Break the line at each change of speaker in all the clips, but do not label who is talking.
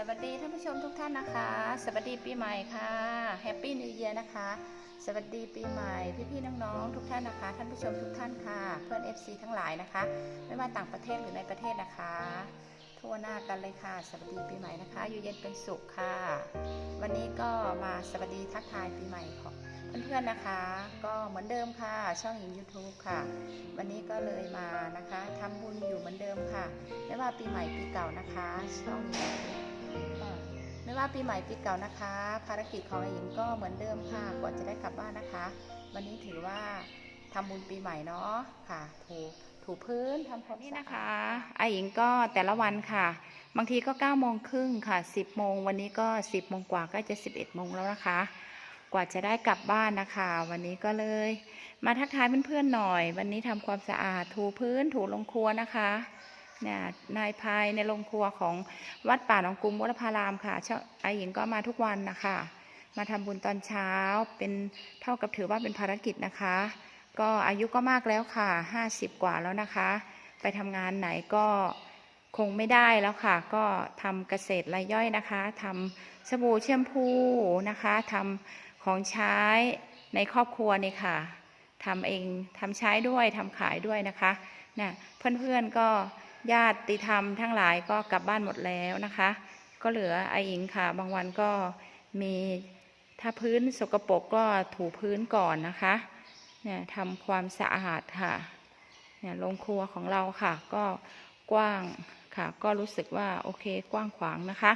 สวัสดีท่านผู้ชมทุกท่านนะคะ สวัสดีปีใหม่ค่ะแฮปปี้นิวเ a ียนะคะ สวัสดีปีใหม่พี่ๆน้องๆทุกท่านนะคะ ท่านผู้ชมทุกท่านค่ะ เพื่อน FC ทั้งหลายนะคะ ไม่ว่าต่างประเทศหรือในประเทศนะคะ ทั่วหน้ากันเลยค่ะ สวัสดีปีใหม่นะคะ อยู่เย็นเป็นสุขค่ะ วันนี้ก็มาสวัสดีทักทายปีใหม่ของเพื่อนๆนะคะ ก็เหมือนเดิมค่ะ ช่องหญิง YouTube ค่ะ วันนี้ก็เลยมานะคะทำบุญอยู่เหมือนเดิมค่ะ ไม่ว่าปีใหม่ปีเก่านะคะ ช่องหญิง ไม่ว่าปีใหม่ปีเก่านะคะ ภารกิจของไอหญิงก็เหมือนเดิมค่ะก่อนจะได้กลับบ้านนะคะ วันนี้ถือว่าทำบุญปีใหม่เนาะค่ะ ถูถูพื้นทำความนี่นะคะไอหญิงก็แต่ละวันค่ะ บางทีก็9ก้าโมงครึ่งค่ะ 10บโมงวันนี้ก็ 10บโมงกว่าก็จะ 11บเอ็ดโมงแล้วนะคะ กว่าจะได้กลับบ้านนะคะ วันนี้ก็เลย มาทักทายเพื่อนๆหน่อย วันนี้ทำความสะอาดถูพื้นถูลงครัวนะคะ เนี่ยนายภายในโรงครัวของวัดป่าหนองกรุงวัดพารามค่ะเช้าไอหญิงก็มาทุกวันนะคะ มาทำบุญตอนเช้าเป็นเท่ากับถือว่าเป็นภารกิจนะคะ ก็อายุก็มากแล้วค่ะ50กว่าแล้วนะคะ ไปทำงานไหนก็คงไม่ได้แล้วค่ะ ก็ทำเกษตรรายย่อยนะคะทำสบู่เชื่อมพูนะคะทำของใช้ในครอบครัวนี่ค่ะทำเองทำใช้ด้วยทำขายด้วยนะคะเนี่ยเพื่อนๆก็ ญาติธรรมทั้งหลายก็กลับบ้านหมดแล้วนะคะ ก็เหลือไอหญิงค่ะ บางวันก็มีถ้าพื้นสกปรกก็ถูพื้นก่อนนะคะเนี่ยทำความสะอาดค่ะเนี่ยโรงครัวของเราค่ะ ก็กว้างค่ะ ก็รู้สึกว่าโอเคกว้างขวางนะคะ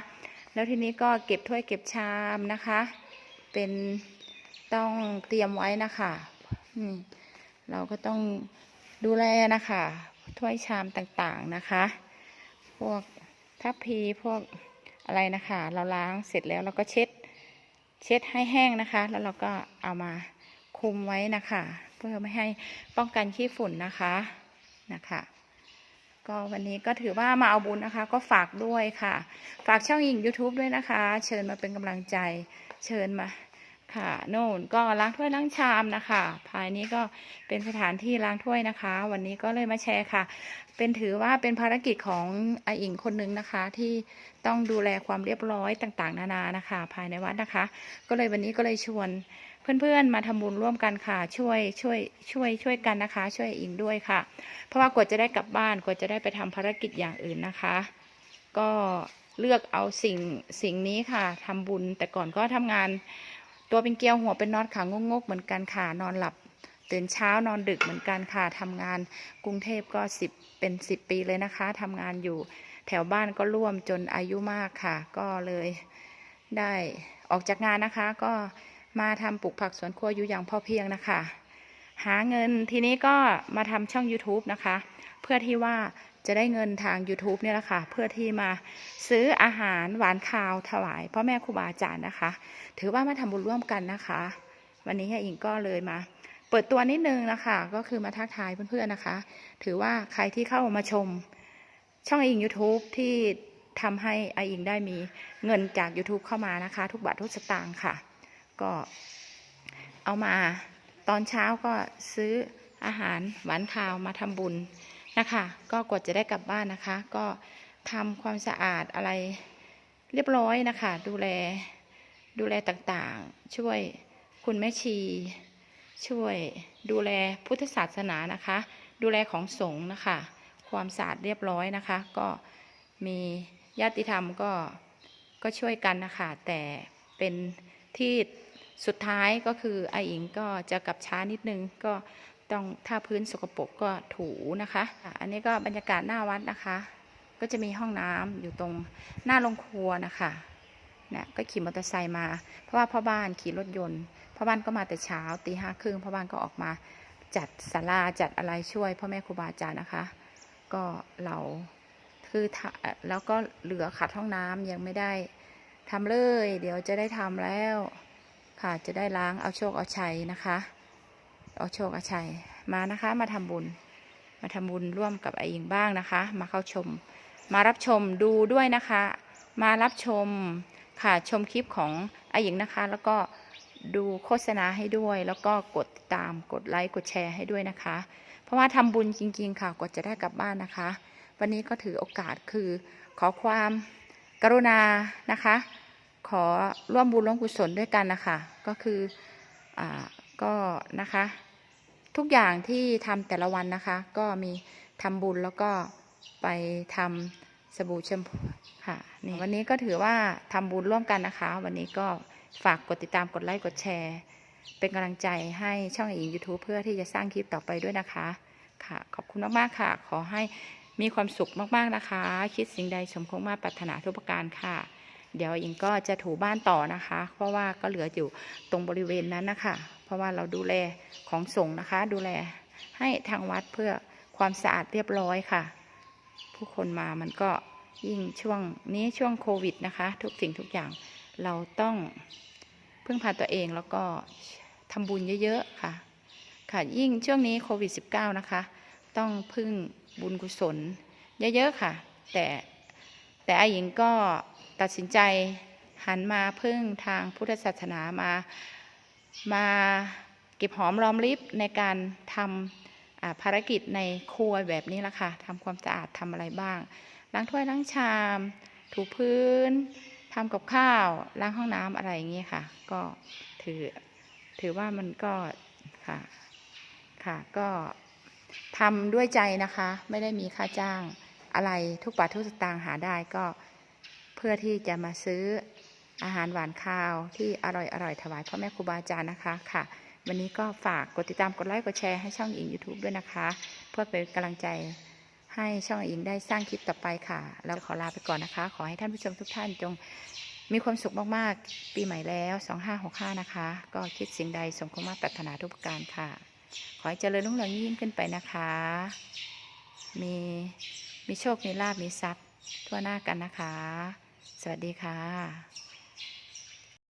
แล้วทีนี้ก็เก็บถ้วยเก็บชามนะคะ เป็นต้องเตรียมไว้นะคะเราก็ต้องดูแลนะคะ ถ้วยชามต่างๆนะคะ พวกทัพพีพวกอะไรนะคะ เราล้างเสร็จแล้วเราก็เช็ด เช็ดให้แห้งนะคะ แล้วเราก็เอามาคุมไว้นะคะ เพื่อไม่ให้ป้องกันขี้ฝุ่นนะคะนะคะก็วันนี้ก็ถือว่ามาเอาบุญนะคะ ก็ฝากด้วยค่ะ ฝากช่องหญิง YouTube ด้วยนะคะ เชิญมาเป็นกำลังใจ เชิญมา ค่ะโน่นก็ล้างถ้วยล้างชามนะคะ ภายนี้ก็เป็นสถานที่ล้างถ้วยนะคะ วันนี้ก็เลยมาแชร์ค่ะ เป็นถือว่าเป็นภารกิจของไออิงคนหนึ่งนะคะ ที่ต้องดูแลความเรียบร้อยต่างๆ นานานะคะ ภายในวัดนะคะ ก็เลยวันนี้ก็เลยชวนเพื่อนๆ มาทำบุญร่วมกันค่ะ ช่วยช่วยช่วยช่วยกันนะคะ ช่วยอิงด้วยค่ะ เพราะว่ากว่าจะได้กลับบ้านกว่าจะได้ไปทำภารกิจอย่างอื่นนะคะ ก็เลือกเอาสิ่งสิ่งนี้ค่ะทำบุญแต่ก่อนก็ทำงาน ตัวเป็นเกลียวหัวเป็นน็อตค่ะงกเหมือนกันค่ะ นอนหลับตื่นเช้านอนดึกเหมือนกันค่ะทำงานกรุงเทพก็สิบเป็นสิบปีเลยนะคะทำงานอยู่แถวบ้านก็ร่วมจนอายุมากค่ะ ก็เลยได้ออกจากงานนะคะ ก็มาทำปลูกผักสวนครัวอยู่อย่างพอเพียงนะคะ หาเงินทีนี้ก็มาทำช่อง YouTube นะคะ เพื่อที่ว่า จะได้เงินทาง YouTube เนี่ยแหละค่ะ เพื่อที่มาซื้ออาหารหวานข้าวถวายพ่อแม่ครูบาอาจารย์นะคะ ถือว่ามาทำบุญร่วมกันนะคะ วันนี้อิงก็เลยมา เปิดตัวนิดนึงนะคะ ก็คือมาทักทายเพื่อนๆนะคะ ถือว่าใครที่เข้ามาชม ช่องอิง YouTube ที่ทำให้ไออิงได้มีเงินจาก YouTube เข้ามานะคะ ทุกบาททุกสตางค์ค่ะ ก็เอามาตอนเช้าก็ซื้ออาหารหวานข้าวมาทำบุญ นะคะ ก็กว่าจะได้กลับบ้านนะคะ ก็ทำความสะอาดอะไรเรียบร้อยนะคะ ดูแลดูแลต่างๆ ช่วยคุณแม่ชี ช่วยดูแลพุทธศาสนานะคะ ดูแลของสงฆ์นะคะ ความสะอาดเรียบร้อยนะคะ ก็มีญาติธรรมก็ก็ช่วยกันนะคะ แต่เป็นที่สุดท้ายก็คือไออิงก็จะกลับช้านิดนึงก็ ต้องถ้าพื้นสกปรกก็ถูนะคะ อันนี้ก็บรรยากาศหน้าวัดนะคะ ก็จะมีห้องน้ำอยู่ตรงหน้าโรงครัวนะคะเนี่ยก็ขี่มอเตอร์ไซค์มา เพราะว่าพ่อบ้านขี่รถยนต์พ่อบ้านก็มาแต่เช้าตีห้าครึ่งพ่อบ้านก็ออกมาจัดศาลาจัดอะไรช่วยพ่อแม่ครูบาอาจารย์นะคะ ก็เราคือแล้วก็เหลือขัดห้องน้ำยังไม่ได้ทำเลย เดี๋ยวจะได้ทำแล้วค่ะจะได้ล้างเอาโชคเอาชัยนะคะ เอาโชคอาชัยมานะคะ มาทำบุญ มาทำบุญร่วมกับไออิงบ้างนะคะ มาเข้าชม มารับชมดูด้วยนะคะ มารับชมค่ะชมคลิปของไอหญิงนะคะ แล้วก็ดูโฆษณาให้ด้วย แล้วก็กดติดตามกดไลค์กดแชร์ให้ด้วยนะคะ เพราะว่าทำบุญจริง ๆ ค่ะกว่าจะได้กลับบ้านนะคะ วันนี้ก็ถือโอกาสคือขอความกรุณานะคะ ขอร่วมบุญร่วมกุศลด้วยกันนะคะ ก็คืออ่า ก็นะคะ ทุกอย่างที่ทำแต่ละวันนะคะ ก็มีทำบุญแล้วก็ไปทำสบู่แชมพูค่ะนี่วันนี้ก็ถือว่าทำบุญร่วมกันนะคะ วันนี้ก็ฝากกดติดตามกดไลค์กดแชร์ เป็นกำลังใจให้ช่องอิง YouTube เพื่อที่จะสร้างคลิปต่อไปด้วยนะคะค่ะ ขอบคุณมาก ๆ ค่ะ ขอให้มีความสุขมาก ๆ นะคะ คิดสิ่งใดสมคงมาปรารถนาทุกประการค่ะ เดี๋ยวอิงก็จะถูบ้านต่อนะคะ เพราะว่าก็เหลืออยู่ตรงบริเวณนั้นนะคะ ราะว่าเราดูแลของส่งนะคะ ดูแลให้ทางวัดเพื่อความสะอาดเรียบร้อยค่ะ ผู้คนมามันก็ยิ่งช่วงนี้ช่วงโควิดนะคะ ทุกสิ่งทุกอย่างเราต้องพึ่งพาตัวเองแล้วก็ทำบุญเยอะๆค่ะ ค่ะยิ่งช่วงนี้โควิด -19 นะคะ ต้องพึ่งบุญกุศลเยอะๆค่ะ แต่แต่อาหญิงก็ตัดสินใจหันมาพึ่งทางพุทธศาสนามา มาเก็บหอมรอมริบในการทำภารกิจในครัวแบบนี้ละค่ะทำความสะอาดทำอะไรบ้าง ล้างถ้วยล้างชาม ถูพื้นทำกับข้าว ล้างห้องน้ำอะไรอย่างเงี้ยค่ะ ก็ถือถือว่ามันก็ค่ะค่ะก็ทำด้วยใจนะคะ ไม่ได้มีค่าจ้างอะไรทุกบาททุกสตางค์หาได้ก็เพื่อที่จะมาซื้อ อาหารหวานข้าวที่อร่อยอร่อยถวายพ่อแม่ครูบาอาจารย์นะคะค่ะ วันนี้ก็ฝากกดติดตามกดไลค์กดแชร์ให้ช่องอิง YouTube ด้วยนะคะ เพื่อเป็นกำลังใจให้ช่องอิงได้สร้างคลิปต่อไปค่ะ แล้วขอลาไปก่อนนะคะ ขอให้ท่านผู้ชมทุกท่านจงมีความสุขมาก ๆ ปีใหม่แล้ว 2565 นะคะ ก็คิดสิ่งใดสมความาตรปรารถนาทุกประการค่ะ ขอให้เจริญรุ่งเรืองยิ่งขึ้นไปนะคะ มีมีโชค มีลาบมีทรัพย์ทั่วหน้ากันนะคะ สวัสดีค่ะ